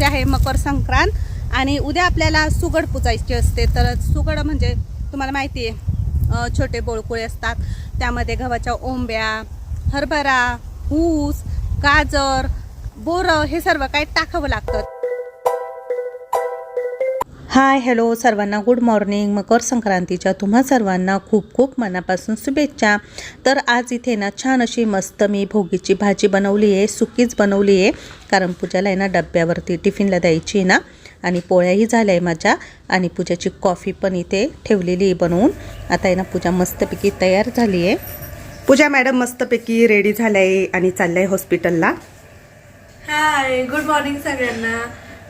उद्या आहे मकर संक्रांत आणि उद्या आपल्याला सुगड पुजायची असते. तर सुगड म्हणजे तुम्हाला माहिती आहे छोटे बोळकुळे असतात. त्यामध्ये गव्हाच्या ओंब्या हरभरा ऊस गाजर बोरं हे सर्व काही टाकावं लागतं. हाय हॅलो सर्वांना गुड मॉर्निंग. मकर संक्रांतीच्या तुम्हा सर्वांना खूप खूप मनापासून शुभेच्छा. तर आज इथे ना छान अशी मस्त मी भोगीची भाजी बनवली आहे सुकीच बनवली आहे. कारण पूजाला आहे ना डब्यावरती टिफिनला द्यायची आहे ना. आणि पोळ्याही झाल्या आहे माझ्या. आणि पूजाची कॉफी पण इथे ठेवलेली आहे बनवून. आता आहे ना पूजा मस्तपैकी तयार झाली आहे. पूजा मॅडम मस्तपैकी रेडी झाल्या आहे आणि चालल्या आहे हॉस्पिटलला हाय गुड मॉर्निंग सगळ्यांना.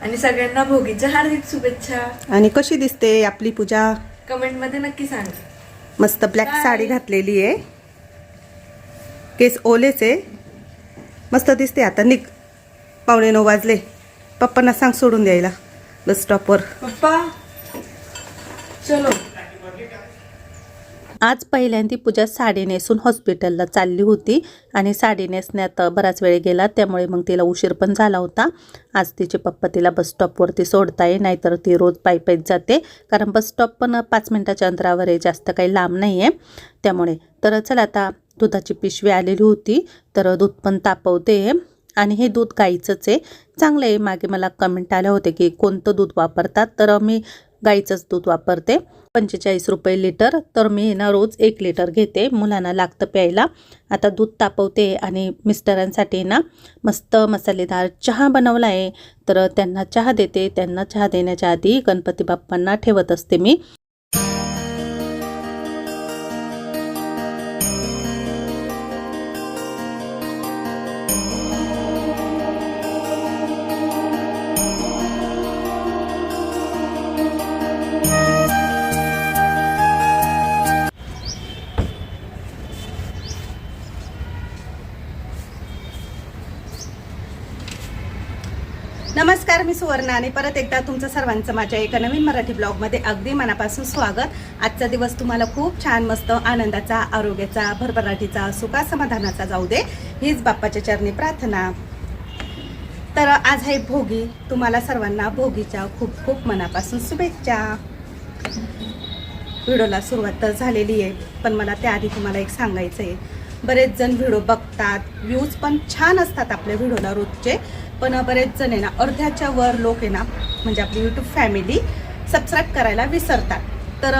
आणि सगळ्यांना भोगीच्या हार्दिक शुभेच्छा. आणि कशी दिसते आपली पूजा? कमेंटमध्ये नक्की सांग. मस्त ब्लॅक Bye. साडी घातलेली आहे. केस ओलेच आहे. मस्त दिसते आता. निघ. पावणे नऊ वाजले. पप्पांना सांग सोडून द्यायला. बस स्टॉपवर पप्पा चलो. आज पहिल्यांदी पूजा साडी नेसून हॉस्पिटलला चालली होती आणि साडी नेसण्यात बराच वेळ गेला त्यामुळे मग तिला उशीर पण झाला होता. आज तिचे पप्पा तिला बसस्टॉपवरती सोडता सोडताय नाहीतर ती रोज पायी जाते. कारण बसस्टॉप पण पाच मिनटाच्या अंतरावर आहे जास्त काही लांब नाही आहे त्यामुळे तर चला आता दुधाची पिशवी आलेली होती तर दूध पण तापवते. आणि हे दूध गाईचंच आहे. चांगलं आहे. मागे मला कमेंट आले होते की कोणतं दूध वापरतात? तर मी गाईचंच दूध वापरते. पंचेचाळीस रुपये लिटर. तर मी ना रोज एक लिटर घेते. मुलांना लागतं प्यायला. आता दूध तापवते आणि मिस्टरांसाठी ना मस्त मसालेदार चहा बनवला आहे. तर त्यांना चहा देते. त्यांना चहा देण्याच्या आधी गणपती बाप्पांना ठेवत असते मी. मी सुवर्णा आणि परत एकदा तुमचं सर्वांचं माझ्या एका नवीन मराठी ब्लॉगमध्ये अगदी मनापासून स्वागत. आजचा दिवस तुम्हाला खूप छान मस्त आनंदाचा आरोग्याचा भरभराटीचा सुखा समाधानाचा जाऊ दे हीच बाप्पाच्या चरणी प्रार्थना. तर आज आहे भोगी. तुम्हाला सर्वांना भोगीच्या खूप खूप मनापासून शुभेच्छा. व्हिडिओला सुरुवात तर झालेली आहे पण मला त्याआधी तुम्हाला एक सांगायचं आहे बरेच जण व्हिडिओ बघतात व्ह्यूज पण छान असतात आपल्या व्हिडिओला रोजचे. पण बरेच जण आहे ना अर्ध्याच्या वर लोक आहे ना म्हणजे आपली यूट्यूब फॅमिली सबस्क्राईब करायला विसरतात. तर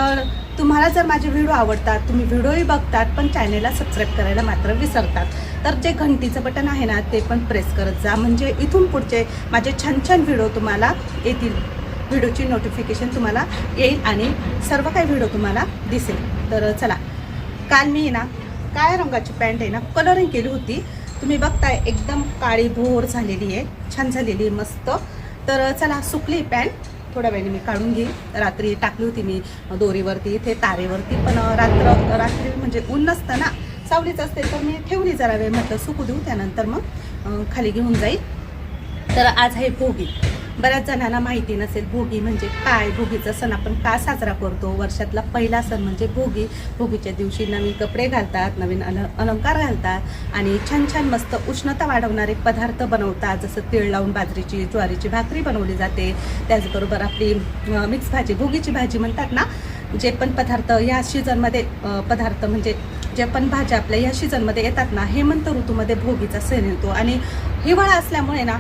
तुम्हाला जर माझे व्हिडिओ आवडतात तुम्ही व्हिडिओही बघतात पण चॅनेलला सबस्क्राईब करायला मात्र विसरतात. तर जे घंटीचं बटन आहे ना ते पण प्रेस करत जा. म्हणजे इथून पुढचे माझे छान छान व्हिडिओ तुम्हाला येतील. व्हिडिओची नोटिफिकेशन तुम्हाला येईल आणि सर्व काही व्हिडिओ तुम्हाला दिसेल. तर चला. काल मी ना काळ्या रंगाची पॅन्ट आहे ना कलरिंग केली होती. तुम्ही बघताय एकदम काळी भोर झालेली आहे छान झालेली आहे मस्त. तर चला सुकली पॅन्ट थोड्या वेळाने मी काढून घेईन. रात्री टाकली होती मी दोरीवरती इथे तारेवरती पण रात्र रात्री म्हणजे ऊन नसतं ना सावलीच असते तर मी ठेवली जरा वेळ. म्हटलं सुकू देऊ त्यानंतर मग खाली घेऊन जाईल. तर आज आहे भोगी. बऱ्याच जणांना माहिती नसेल भोगी म्हणजे काय? भोगीचा सण आपण का साजरा करतो? वर्षातला पहिला सण म्हणजे भोगी. भोगीच्या दिवशी नवीन कपडे घालतात नवीन अल अलंकार घालतात आणि छान छान मस्त उष्णता वाढवणारे पदार्थ बनवतात. जसं तीळ लावून बाजरीची ज्वारीची भाकरी बनवली जाते. त्याचबरोबर आपली मिक्स भाजी भोगीची भाजी म्हणतात ना जे पण पदार्थ या सीझनमध्ये पदार्थ म्हणजे जे पण भाज्या आपल्या या सीझनमध्ये येतात ना हेमंत ऋतूमध्ये भोगीचा सण येतो. आणि हिवाळा असल्यामुळे ना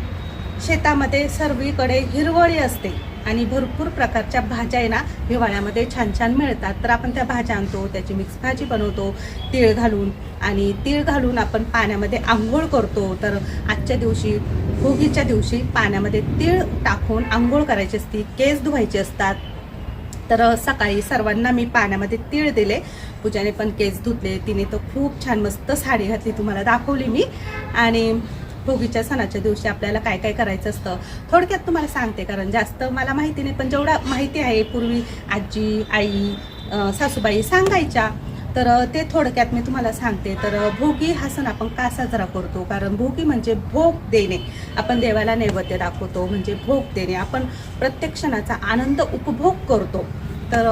शेतामध्ये सर्वीकडे हिरवळी असते आणि भरपूर प्रकारच्या भाज्या आहे ना हिवाळ्यामध्ये छान छान मिळतात. तर आपण त्या भाज्या आणतो त्याची मिक्स भाजी बनवतो तीळ घालून आणि तीळ घालून आपण पाण्यामध्ये आंघोळ करतो. तर आजच्या दिवशी भोगीच्या दिवशी पाण्यामध्ये तीळ टाकून आंघोळ करायची असती केस धुवायचे असतात. तर सकाळी सर्वांना मी पाण्यामध्ये तीळ दिले. पूजाने पण केस धुतले. तिने तर खूप छान मस्त साडी घातली तुम्हाला दाखवली मी. आणि भोगीच्या सणाच्या दिवशी आपल्याला काय काय करायचं असतं थोडक्यात तुम्हाला सांगते. कारण जास्त मला माहिती नाही पण जेवढं माहिती आहे पूर्वी आजी आई सासूबाई सांगायच्या. तर ते थोडक्यात मी तुम्हाला सांगते. तर भोगी हा सण आपण का साजरा करतो? कारण भोगी म्हणजे भोग देणे. आपण देवाला नैवेद्य दाखवतो म्हणजे भोग देणे. आपण प्रत्येक क्षणाचा आनंद उपभोग करतो. तर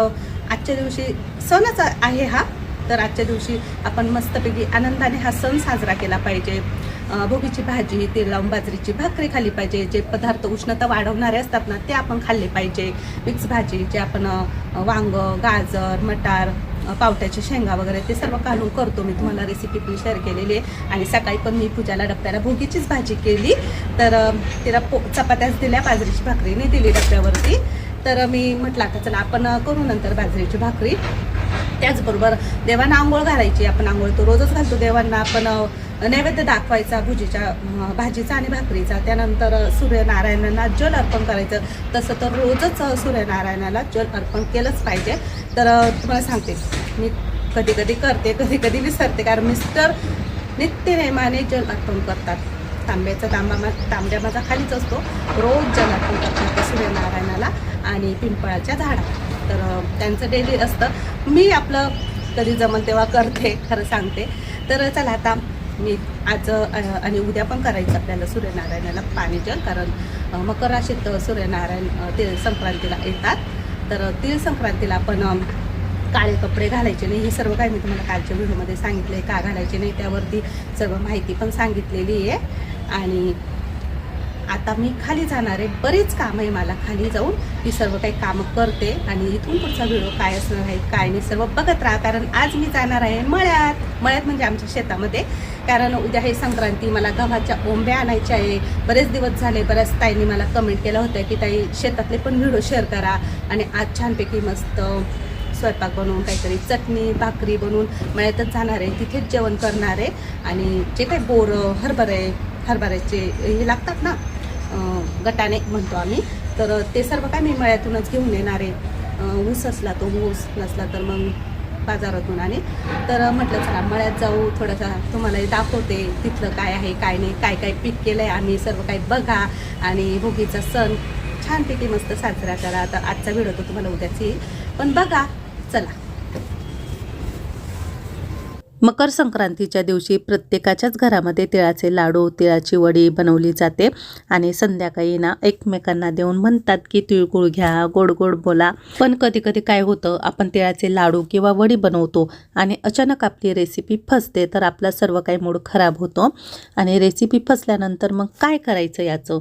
आजच्या दिवशी सणच आहे हा. तर आजच्या दिवशी आपण मस्तपैकी आनंदाने हा सण साजरा केला पाहिजे. भोगीची भाजी ते लावून बाजरीची भाकरी खाल्ली पाहिजे. जे पदार्थ उष्णता वाढवणारे असतात ना ते आपण खाल्ले पाहिजे. मिक्स भाजी जे आपण वांगं वांग गाजर मटार अ, पावट्याच्या शेंगा वगैरे ते सर्व घालून करतो. मी तुम्हाला रेसिपी पण शेअर केलेली आहे. आणि सकाळी पण मी पूजाला डब्याला भोगीचीच भाजी केली. तर तिला पो चपात्याच दिल्या बाजरीची भाकरी नाही दिली डब्यावरती. तर मी म्हटलं आता चला आपण करू नंतर बाजरीची भाकरी. त्याचबरोबर देवांना आंघोळ घालायची आपण आंघोळ तो रोजच घालतो देवांना. आपण नैवेद्य दाखवायचा भुजीच्या भाजीचा आणि भाकरीचा. त्यानंतर सूर्यनारायणाला सूर्यनारायणांना जल अर्पण करायचं. तसं तर रोजच सूर्यनारायणाला जल अर्पण केलंच पाहिजे. तर तुम्हाला सांगते मी कधी कधी करते कधी कधी विसरते कारण मिस्टर नित्य नेमाने जल अर्पण करतात. तांब्याचा तांबा मा तांब्या माझा खालीच असतो. रोज जल अर्पण करतात सूर्यनारायणाला आणि पिंपळाच्या झाडाला. तर त्यांचं डेली असतं. मी आपलं कधी जमल तेव्हा करते खरं सांगते. तर चला आता मी आज आणि उद्या पण करायचं आपल्याला सूर्यनारायणाला पाणी जल कारण मकर राशीत सूर्यनारायण ते संक्रांतीला येतात. तर तिळ संक्रांतीला आपण काळे कपडे घालायचे नाही. हे सर्व काही मी तुम्हाला कालच्या व्हिडिओमध्ये सांगितलं आहे का घालायचे नाही त्यावरती सर्व माहिती पण सांगितलेली आहे. आणि आता मी खाली जाणार आहे. बरीच कामं आहे मला खाली जाऊन. ती सर्व काही कामं करते आणि इथून पुढचा व्हिडिओ काय असणार आहे काय नाही सर्व बघत राहा. कारण आज मी जाणार आहे मळ्यात. मळ्यात म्हणजे आमच्या शेतामध्ये. कारण उद्या हे संक्रांती मला गव्हाच्या ओंब्या आणायच्या आहे. बरेच दिवस झाले बऱ्याच ताईंनी मला कमेंट केलं होतं की ताई शेतातले पण व्हिडिओ शेअर करा. आणि आज छानपैकी मस्त स्वयंपाक बनवून काहीतरी चटणी भाकरी बनवून मळ्यातच जाणार आहे. तिथेच जेवण करणार आहे. आणि जे काही बोरं हरभरे हरभऱ्याचे हे लागतात ना गटाने म्हणतो आम्ही. तर ते सर्व काय मी मळ्यातूनच घेऊन येणार आहे. ऊस असला तो ऊस नसला तर मग बाजारातून आणि. तर म्हटलं चला मळ्यात जाऊ थोडंसं तुम्हाला दाखवते तिथलं काय आहे काय नाही काय काय पीक केलं आहे आम्ही सर्व काही बघा. आणि भोगीचा सण छानपैकी मस्त साजरा करा. आता आजचा व्हिडिओ तो तुम्हाला उद्याच येईल पण बघा चला. मकर संक्रांतीच्या दिवशी प्रत्येकाच्याच घरामध्ये तिळाचे लाडू तिळाची वडी बनवली जाते आणि संध्याकाळी ना एकमेकांना देऊन म्हणतात की तिळगुळ घ्या गोड गोड बोला. पण कधी कधी काय होतं आपण तिळाचे लाडू किंवा वडी बनवतो आणि अचानक आपली रेसिपी फसते तर आपला सर्व काही मूड खराब होतो आणि रेसिपी फसल्यानंतर मग काय करायचं याचं?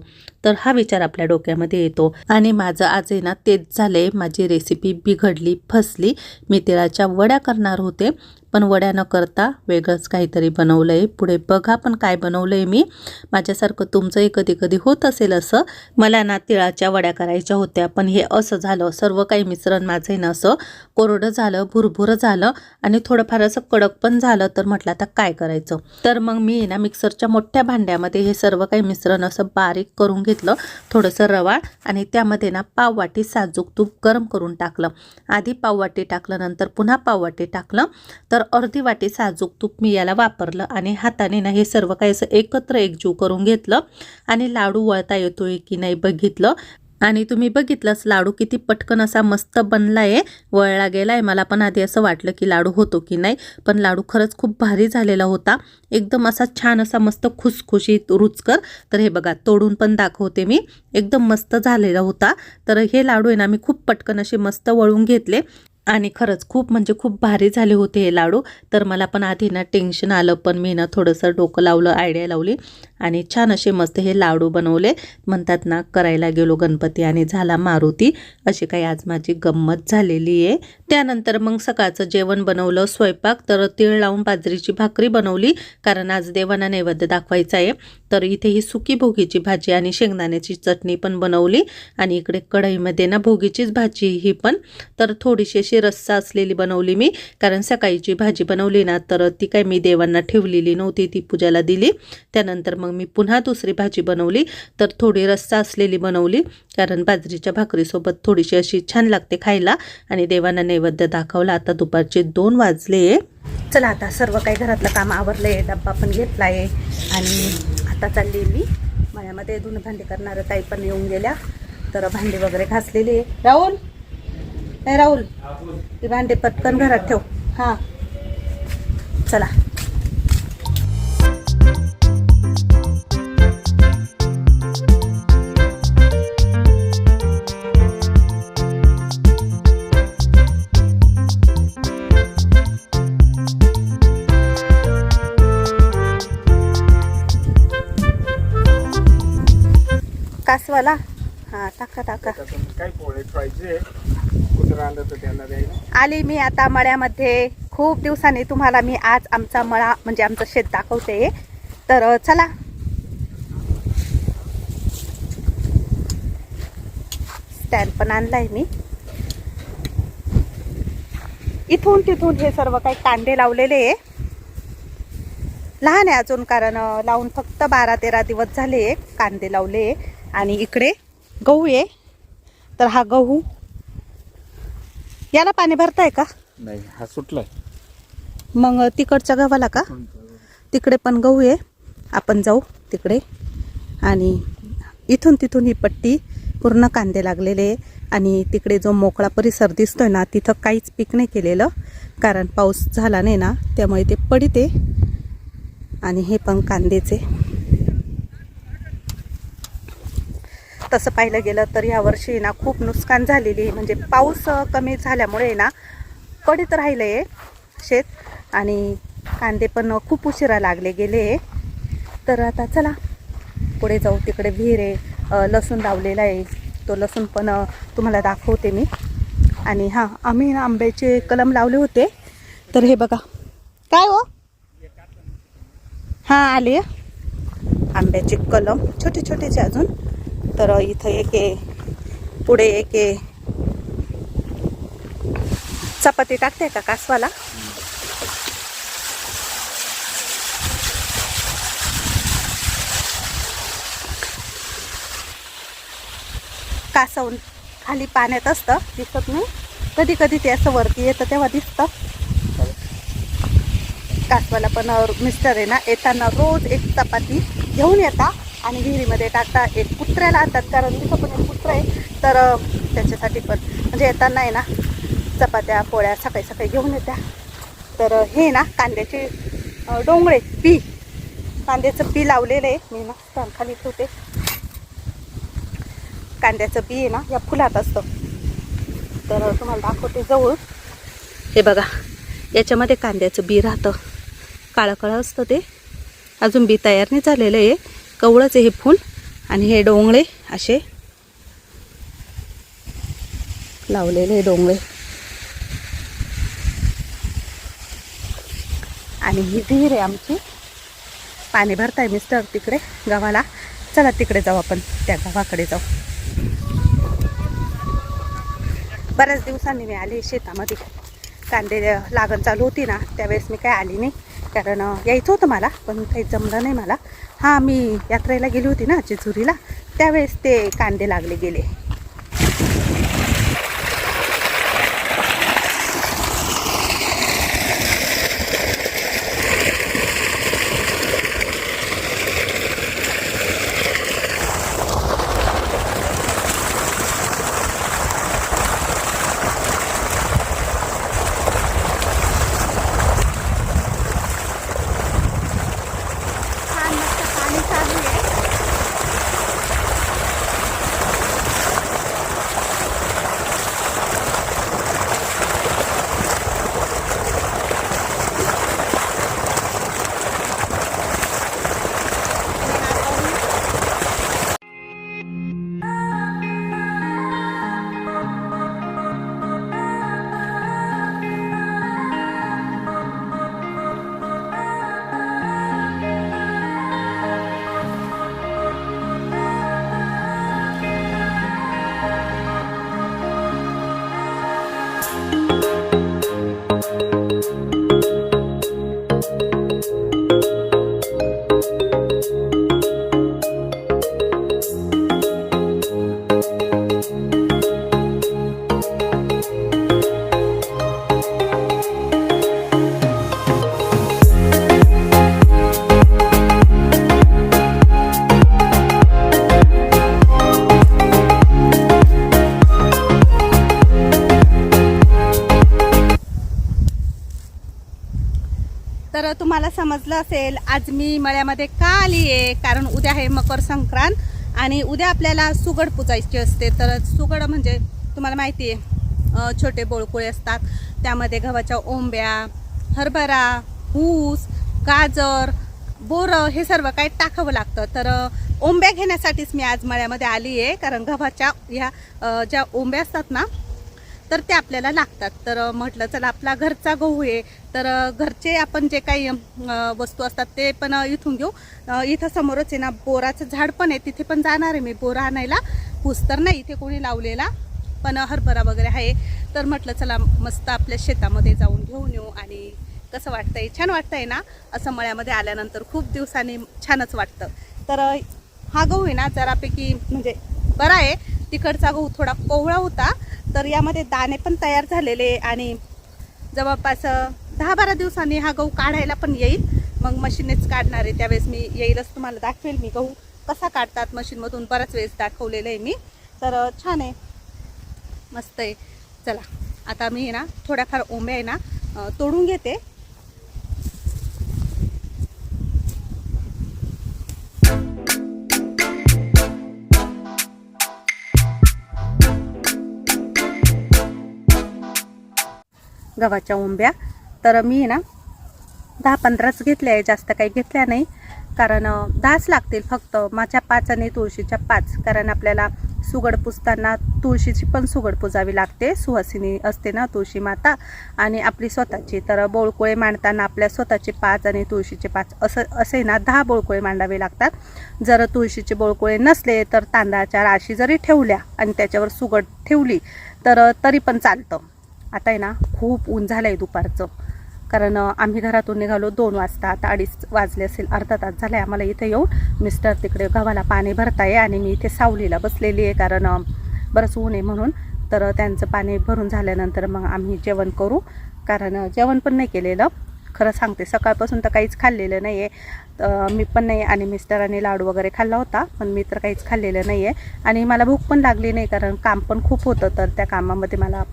तर हा विचार आपल्या डोक्यामध्ये येतो. आणि माझं आज आहे ना तेच झाले माझी रेसिपी बिघडली फसली. मी तिळाच्या वड्या करणार होते. पण वड्या न करता वेगळंच काहीतरी बनवलं आहे पुढे बघा पण काय बनवलं आहे मी. माझ्यासारखं तुमचंही कधी कधी होत असेल असं. मला ना तिळाच्या वड्या करायच्या होत्या पण हे असं झालं. सर्व काही मिश्रण माझं आहे ना असं कोरडं झालं भुरभुरं झालं. आणि थोडंफार असं कडक पण झालं. तर म्हटलं आता काय करायचं? तर मग मी ना मिक्सरच्या मोठ्या भांड्यामध्ये हे सर्व काही मिश्रण असं बारीक करून घेतलं. थोडंसं रवाळ आणि त्यामध्ये ना पाववाटी साजूक तूप गरम करून टाकलं. आधी पाववाटी टाकलं नंतर पुन्हा पाववाटी टाकलं तर अर्धी वाटी साजूक तूप मी याला वापरलं आणि हाताने ना हे सर्व काही असं एकत्र एकजीव करून घेतलं आणि लाडू वळता येतोय की नाही बघितलं. आणि तुम्ही बघितलंच लाडू किती पटकन असा मस्त बनला आहे वळला गेला आहे मला पण आधी असं वाटलं की लाडू होतो की नाही पण लाडू खरंच खूप भारी झालेला होता. एकदम असा छान असा मस्त खुसखुशीत रुचकर. तर हे बघा तोडून पण दाखवते मी. एकदम मस्त झालेला होता. तर हे लाडू आहे ना मी खूप पटकन असे मस्त वळून घेतले. आणि खरंच खूप म्हणजे खूप भारी झाले होते हे लाडू. तर मला पण आधी ना टेन्शन आलं पण मी ना थोडंसं डोकं लावलं आयडिया लावली आणि छान असे मस्त हे लाडू बनवले. म्हणतात ना करायला गेलो गणपती आणि झाला मारुती. अशी काही आज माझी गंमत झालेली आहे. त्यानंतर मग सकाळचं जेवण बनवलं स्वयंपाक. तर तीळ लावून बाजरीची भाकरी बनवली कारण आज देवांना नैवेद्य दाखवायचा आहे. तर इथे ही सुकी भोगीची भाजी आणि शेंगदाण्याची चटणी पण बनवली आणि इकडे कढईमध्ये ना भोगीचीच भाजी ही पण. तर थोडीशी अशी रस्सा असलेली बनवली मी. कारण सकाळीची भाजी बनवली ना तर ती काय मी देवांना ठेवलेली नव्हती ती पूजाला दिली. त्यानंतर मग मी पुन्हा दुसरी भाजी बनवली तर थोडी रस्सा असलेली बनवली. कारण बाजरीच्या भाकरीसोबत थोडीशी अशी छान लागते खायला. आणि देवांना नैवेद्य दाखवला. आता दुपारचे दोन वाजले. चला आता सर्व काही घरातलं काम आवरलं आहे डब्बा पण घेतला आहे आणि आता चालली मी मळ्यामध्ये धुणं भांडी करणारं ताई पण येऊन गेल्या. तर भांडी वगैरे घासलेली. आहे राहुल! नाही राहुल ती भांडे पटकन घरात ठेव. हां. चला. कासवाला? हां टाका टाका. काय पोळे पाहिजे. आलं तर त्याला द्यायला आली मी आता मळ्यामध्ये. खूप दिवसांनी तुम्हाला मी आज आमचा मळा म्हणजे आमचं शेत दाखवते. तर चला. स्टँड पण आणलाय मी. इथून तिथून हे सर्व काही कांदे लावलेले आहे. लहान आहे अजून कारण लावून फक्त बारा तेरा दिवस झाले कांदे लावले आणि इकडे गहू आहे. तर हा गहू याला पाणी भरताय का? नाही हा सुटलाय. मग तिकडच्या गव्हाला का? तिकडे पण गहू आहे. आपण जाऊ तिकडे. आणि इथून तिथून ही पट्टी पूर्ण कांदे लागलेले आणि तिकडे जो मोकळा परिसर दिसतोय ना तिथं काहीच पीक नाही केलेलं. कारण पाऊस झाला नाही ना त्यामुळे ते पडिते आणि हे पण कांदेचे तसं पाहिलं गेलं तर यावर्षी ना खूप नुकसान झालेली म्हणजे पाऊस कमी झाल्यामुळे ना कडीत राहिलं आहे शेत आणि कांदे पण खूप उशिरा लागले गेले तर आता चला पुढे जाऊ तिकडे विहीर आहे लसूण लावलेला आहे. तो लसूण पण तुम्हाला दाखवते मी. आणि हां आम्ही ना आंब्याचे कलम लावले होते. तर हे बघा. काय हो? हां आले आंब्याचे कलम छोटे छोटेचे अजून. तर इथं एक आहे पुढे एक आहे. चपाती टाकते का कासवाला? कासवून खाली पाण्यात असतं दिसत नाही. कधी कधी ते असं वरती येतं तेव्हा दिसतं. कासवाला पण मिस्टर आहे ना येताना रोज एक चपाती घेऊन येतात आणि विहिरीमध्ये टाकता एक कुत्र्याला आणतात कारण तिथं पण एक कुत्रा आहे तर त्याच्यासाठी पण. म्हणजे येताना आहे ना चपात्या पोळ्या सकाळी सकाळी घेऊन येत्या. तर हे ना कांद्याचे डोंगळे बी. कांद्याचं बी लावलेलं आहे मी ना खाली ठेवते. कांद्याचं बी आहे ना या फुलात असतं. तर तुम्हाला दाखवते जवळ. हे बघा याच्यामध्ये कांद्याचं बी राहतं. काळं काळं असतं ते. अजून बी तयार नाही झालेलं आहे. कवळंच आहे हे फूल आणि हे डोंगळे असे लावलेले डोंगळे. आणि ही विहीर आहे आमची. पाणी भरताय मिस्टर तिकडे गावाला. चला तिकडे जाऊ आपण त्या गावाकडे जाऊ. बऱ्याच दिवसांनी मी आले शेतामध्ये. कांदे लागण चालू होती ना त्यावेळेस मी काय आली नाही. कारण यायचं होतं मला पण काही जमलं नाही मला. हां मी यात्रेला गेली होती ना जेजुरीला त्यावेळेस ते कांदे लागले गेले. तुम्हाला समजलं असेल आज मी मळ्यामध्ये का आली आहे कारण उद्या आहे मकर संक्रांत आणि उद्या आपल्याला सुगड पुजायची असते. तर सुगड म्हणजे तुम्हाला माहिती आहे छोटे बोळकुळे असतात. त्यामध्ये गव्हाच्या ओंब्या हरभरा ऊस गाजर बोरं हे सर्व काही टाकावं लागतं. तर ओंब्या घेण्यासाठीच मी आज मळ्यामध्ये आली आहे कारण गव्हाच्या ह्या ज्या ओंब्या असतात ना तर ते आपल्याला लागतात. तर म्हटलं चला आपला घरचा गहू आहे. तर घरचे आपण जे काही वस्तू असतात ते पण इथून घेऊ. इथं समोरच आहे ना बोराचं झाड पण आहे. तिथे पण जाणार आहे मी. बोरा आणायला. ऊस तर नाही इथे कोणी लावलेला पण हरभरा वगैरे आहे. तर म्हटलं चला मस्त आपल्या शेतामध्ये जाऊन घेऊन येऊ. आणि कसं वाटतंय? छान वाटतंय ना? असं मळ्यामध्ये आल्यानंतर खूप दिवसांनी छानच वाटतं. तर हा गहू आहे ना जरापैकी म्हणजे बरा आहे. तिकडचा गहू थोडा कोवळा होता. तर यामध्ये दाणे पण तयार झालेले आणि जवळपास दहा बारा दिवसांनी हा गहू काढायला पण येईल. मग मशीननेच काढणार आहे. त्यावेळेस मी येईलच तुम्हाला दाखवेल मी गहू कसा काढतात मशीनमधून. बराच वेळेस दाखवलेलं आहे मी. तर छान आहे. मस्त आहे. चला आता मी ना थोड्याफार ओंब्या आहे ना तोडून घेते. गव्हाच्या उंब्या तर मी ना दहा पंधराच घेतल्या आहे जास्त काही घेतल्या नाही. कारण दहाच लागतील फक्त माझ्या पाच आणि तुळशीच्या पाच. कारण आपल्याला सुगड पुजताना तुळशीची पण सुगड पुजावी लागते. सुहासिनी असते ना तुळशी माता आणि आपली स्वतःची. तर बोळकुळे मांडताना आपल्या स्वतःचे पाच आणि तुळशीचे पाच. असं असे ना दहा बोळकुळे मांडावे लागतात. जर तुळशीचे बोळकुळे नसले तर तांदळाच्या राशी जरी ठेवल्या आणि त्याच्यावर सुगड ठेवली तर तरी पण चालतं. आता आहे ना खूप ऊन झालं आहे दुपारचं. कारण आम्ही घरातून निघालो दोन वाजता आता अडीच वाजले असेल अर्धा तास झाला आहे आम्हाला इथे येऊन. मिस्टर तिकडे गव्हाला पाणी भरताय आणि मी इथे सावलीला बसलेली आहे कारण बरंच ऊन आहे म्हणून. तर त्यांचं पाणी भरून झाल्यानंतर मग आम्ही जेवण करू. कारण जेवण पण नाही केलेलं. खरं सांगते सकाळपासून तर काहीच खाल्लेलं नाही आहे मी पण नाही आणि मिस्टरांनी लाडू वगैरे खाल्ला होता पण मी तर काहीच खाल्लेलं नाही आहे आणि मला भूक पण लागली नाही कारण काम पण खूप होतं. तर त्या कामामध्ये मला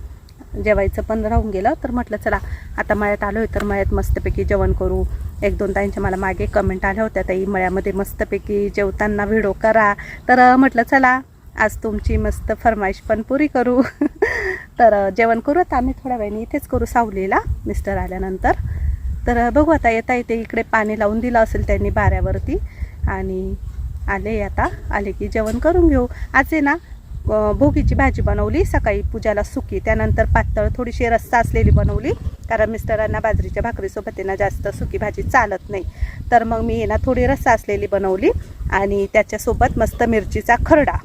जेवायचं पण राहून गेलं तर म्हटलं चला आता मळ्यात आलो आहे तर मळ्यात मस्तपैकी जेवण करू. एक दोन ताईंच्या मला मागे कमेंट आल्या होत्या ताई मळ्यामध्ये मस्तपैकी जेवताना व्हिडिओ करा. तर म्हटलं चला आज तुमची मस्त फरमाईश पण पुरी करू. तर जेवण करू आता आम्ही थोड्या वेळाने इथेच करू सावलीला मिस्टर आल्यानंतर. तर बघू आता येता येते इकडे पाणी लावून दिलं असेल त्यांनी बाऱ्यावरती. आणि आले आता आले की जेवण करून घेऊ. आज आहे ना भोगीची भाजी बनवली सकाळी पूजाला सुकी त्यानंतर पातळ थोडीशी रस्सा असलेली बनवली कारण मिस्टरांना बाजरीच्या भाकरीसोबत येणं ना जास्त सुकी भाजी चालत नाही. तर मग मी ना थोडी रस्सा असलेली बनवली आणि त्याच्यासोबत मस्त मिरचीचा खरडा.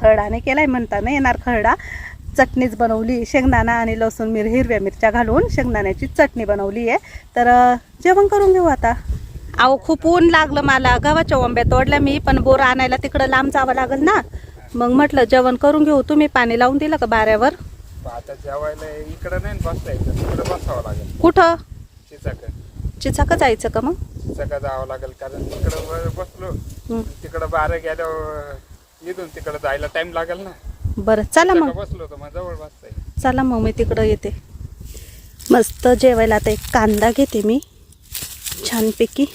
खरडाने केलाय म्हणता नाही येणार खरडा. चटणीच बनवली शेंगदाणा आणि लसूण मिर हिरव्या मिरच्या घालून शेंगदाण्याची चटणी बनवली आहे. तर जेवण करून घेऊ आता. अहो खूप ऊन लागलं मला. गव्हाच्या ओंब्या तोडल्या मी पण बोर आणायला तिकडं लांब जावं लागेल ना. मग म्हटलं जेवण करून घेऊ. तुम्ही पाणी लावून दिलं का बाऱ्यावर? आता जेवायला इकडं नाही बसता येतं. तिकडं बसावं लागेल. कुठं? चिचाक. चिचाका जायचं का मग? चिचाका जावं लागेल कारण तिकडं बसलो. हं. तिकडं बारा गेल्यावर इथून तिकडं जायला टाइम लागेल ना. बरं चला मग. चिचाका बसलो तर मग जवळ बसता येईल. चला मग मी तिकडं येते. मस्त जेवायला आता एक कांदा घेते मी. छानपैकी.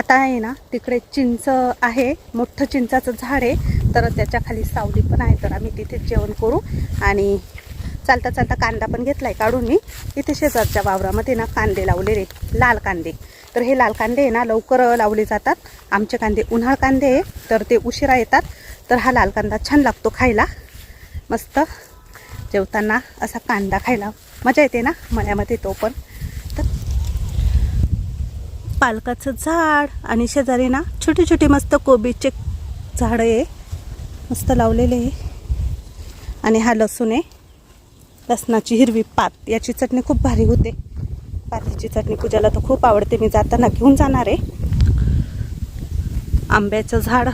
आता आहे ना तिकडे चिंच आहे मोठं चिंचाचं झाड आहे. तर त्याच्याखाली सावली पण आहे. तर आम्ही तिथे जेवण करू. आणि चालता चालता कांदा पण घेतलाय काढून मी. इथे शेजारच्या वावरामध्ये ना कांदे लावलेले लाल कांदे. तर हे लाल कांदे आहे ना लवकर लावले जातात. आमचे कांदे उन्हाळ कांदे आहे तर ते उशिरा येतात. तर हा लाल कांदा छान लागतो खायला. मस्त जेवताना असा कांदा खायला मजा येते ना मण्यामध्ये तो पण. पालकाचं झाड आणि शेजारी ना छोटी छोटी मस्त कोबीचे झाडं आहे. मस्त लावलेले आहे. आणि हा लसूण आहे. लसणाची हिरवी पात. याची चटणी खूप भारी होते. पातीची चटणी पूजाला तर खूप आवडते. मी जाताना घेऊन जाणार आहे. आंब्याचं झाड.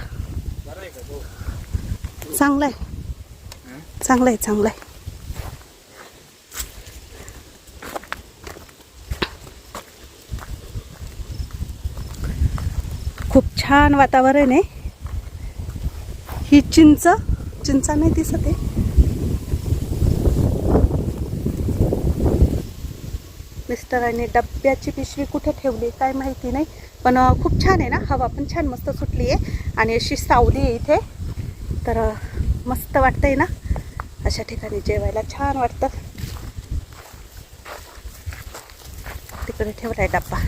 चांगलं आहे. चांगलं आहे चांगलं आहे. खूप छान वातावरण आहे. ही चिंच चिंचा नाही दिसत आहे. मिस्टरांनी डब्याची पिशवी कुठे ठेवली काय माहिती नाही पण खूप छान आहे ना हवा पण छान मस्त सुटली आहे आणि अशी सावली आहे इथे. तर मस्त वाटतंय ना? अशा ठिकाणी जेवायला छान वाटतं. तिकडे ठेवलाय डब्बा.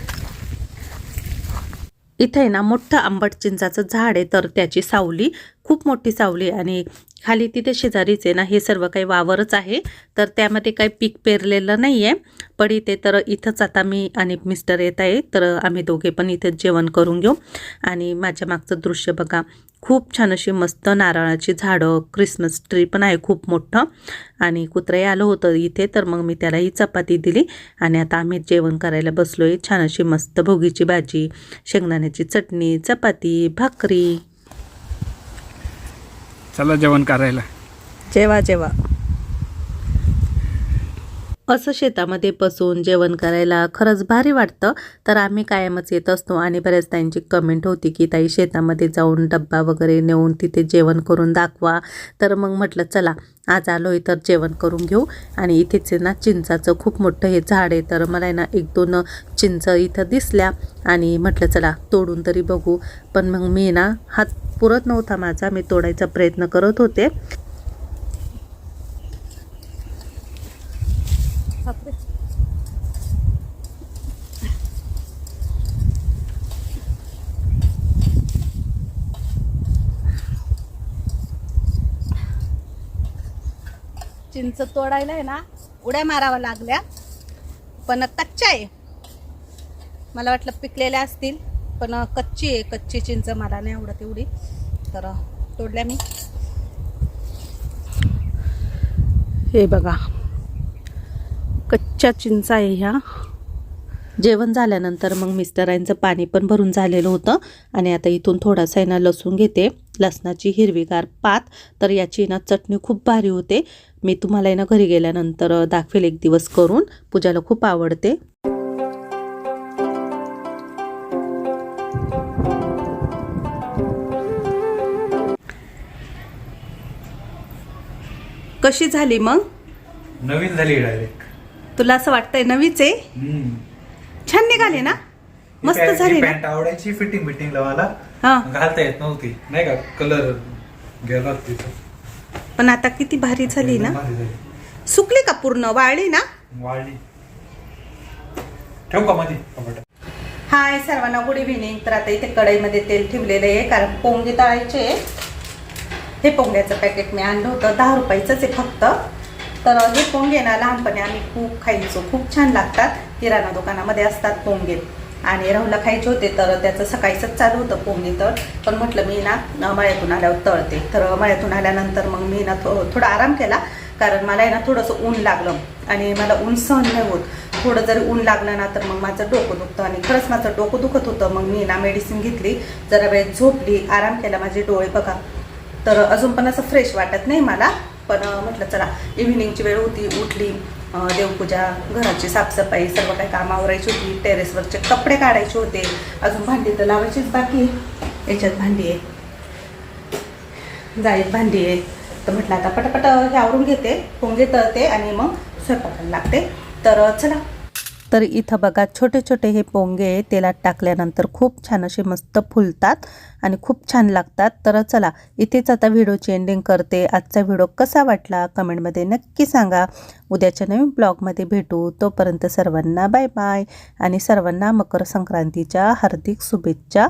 इथे आहे ना मोठं आंबट चिंचाचं झाड आहे तर त्याची सावली खूप मोठी सावली आहे. आणि खाली तिथे शेजारीच आहे ना हे सर्व काही वावरच आहे. तर त्यामध्ये काही पीक पेरलेलं नाही आहे पण इथे तर इथंच आता मी आणि मिस्टर येत आहे तर आम्ही दोघे पण इथेच जेवण करून घेऊ. आणि माझ्या मागचं दृश्य बघा खूप छान अशी मस्त नारळाची झाडं क्रिसमस ट्री पण आहे खूप मोठं. आणि कुत्रंही आलं होतं इथे तर मग मी त्याला ही चपाती दिली. आणि आता आम्ही जेवण करायला बसलो आहे छान अशी मस्त भोगीची भाजी शेंगदाण्याची चटणी चपाती भाकरी. चला जेवण करायला. जेवा जेवा. असं शेतामध्ये बसून जेवण करायला खरंच भारी वाटतं. तर आम्ही कायमच येत असतो आणि बऱ्याच त्यांची कमेंट होती की ताई शेतामध्ये जाऊन डब्बा वगैरे नेऊन तिथे जेवण करून दाखवा. तर मग म्हटलं चला आज आलो आहे तर जेवण करून घेऊ. आणि इथेच ना चिंचाचं खूप मोठं हे झाड आहे. तर मला आहे ना एक दोन चिंच इथं दिसल्या आणि म्हटलं चला तोडून तरी बघू. पण मग मी ना हात पुरत नव्हता माझा. मी तोडायचा प्रयत्न करत होते. चिंच तोडायला आहे ना उड्या माराव्या लागल्या. पण कच्च्या आहे. मला वाटलं पिकलेल्या असतील पण कच्ची आहे कच्ची चिंच मला नाही आवडत एवढी. तर तोडल्या मी. हे बघा. कच्च्या चिंचा आहे ह्या. जेवण झाल्यानंतर मग मिस्टरांचं पाणी पण भरून झालेलं होतं. आणि आता इथून थोडासा आहे ना लसूण घेते. लसणाची हिरवीगार पात. तर याची ना चटणी खूप भारी होते. मी तुम्हाला ना घरी गेल्यानंतर दाखवेल एक दिवस करून. पूजाला खूप आवडते. कशी झाली मग? नवीन झाली डायरेक्ट तुला असं वाटतंय नवीच आहे? छान निघाली ना? मस्त झाली ना? आवडायची फिटिंग बिटिंग लावायला. हा. घालता येत नव्हती. नाही का? कलर गेला तिथं. पण आता किती भारी झाली ना? भारी झाली. सुकली का पूर्ण? वाळली ना? वाळली. ठेवू का मध्ये टमाटर. हाय सर्वांना गुड इव्हिनिंग तर आता इथे कढईमध्ये तेल ठेवलेलं आहे कारण पोंगे तळायचे आहे. हे पोंग्याचं पॅकेट मी आणलं होतं. दहा रुपयाचंच आहे फक्त. तर हे पोंगे ना लहानपणी आम्ही खूप खायचो. खूप छान लागतात. किराणा दुकानामध्ये असतात पोंगे. आणि राहूला खायचे होते तर त्याचं सकाळीच चालू होतं पोंगे तर. पण म्हटलं मी ना मळ्यातून आल्यावर तळते. तर मळ्यातून आल्यानंतर मग मी ना थो थोडा आराम केला कारण मला आहे ना थोडंसं ऊन लागलं. आणि मला ऊन सहन नाही होत. थोडं जरी ऊन लागलं ना तर मग माझं डोकं दुखतं. आणि खरंच माझं डोकं दुखत होतं. मग मी ना मेडिसिन घेतली जरा वेळ झोपली आराम केला माझे डोळे. बघा. तर अजून पण असं फ्रेश वाटत नाही मला. पण म्हटलं चला इव्हिनिंगची वेळ होती उठली. देवपूजा घराची साफसफाई सर्व काही काम आवरायची होती. टेरेसवरचे कपडे काढायचे होते. अजून भांडी तर लावायचीच बाकी याच्यात भांडी आहे. जाळीत भांडी आहे. तर म्हटलं आता पटापट हे आवरून घेते पोंगे तळते आणि मग स्वयंपाकाला लागते. तर चला. तर इथं बघा छोटे छोटे हे पोंगे तेलात टाकल्यानंतर खूप छान असे मस्त फुलतात आणि खूप छान लागतात. तर चला इथेच आता व्हिडिओची एंडिंग करते. आजचा व्हिडिओ कसा वाटला कमेंटमध्ये नक्की सांगा. उद्याच्या नवीन ब्लॉगमध्ये भेटू. तोपर्यंत सर्वांना बाय बाय आणि सर्वांना मकर संक्रांतीच्या हार्दिक शुभेच्छा.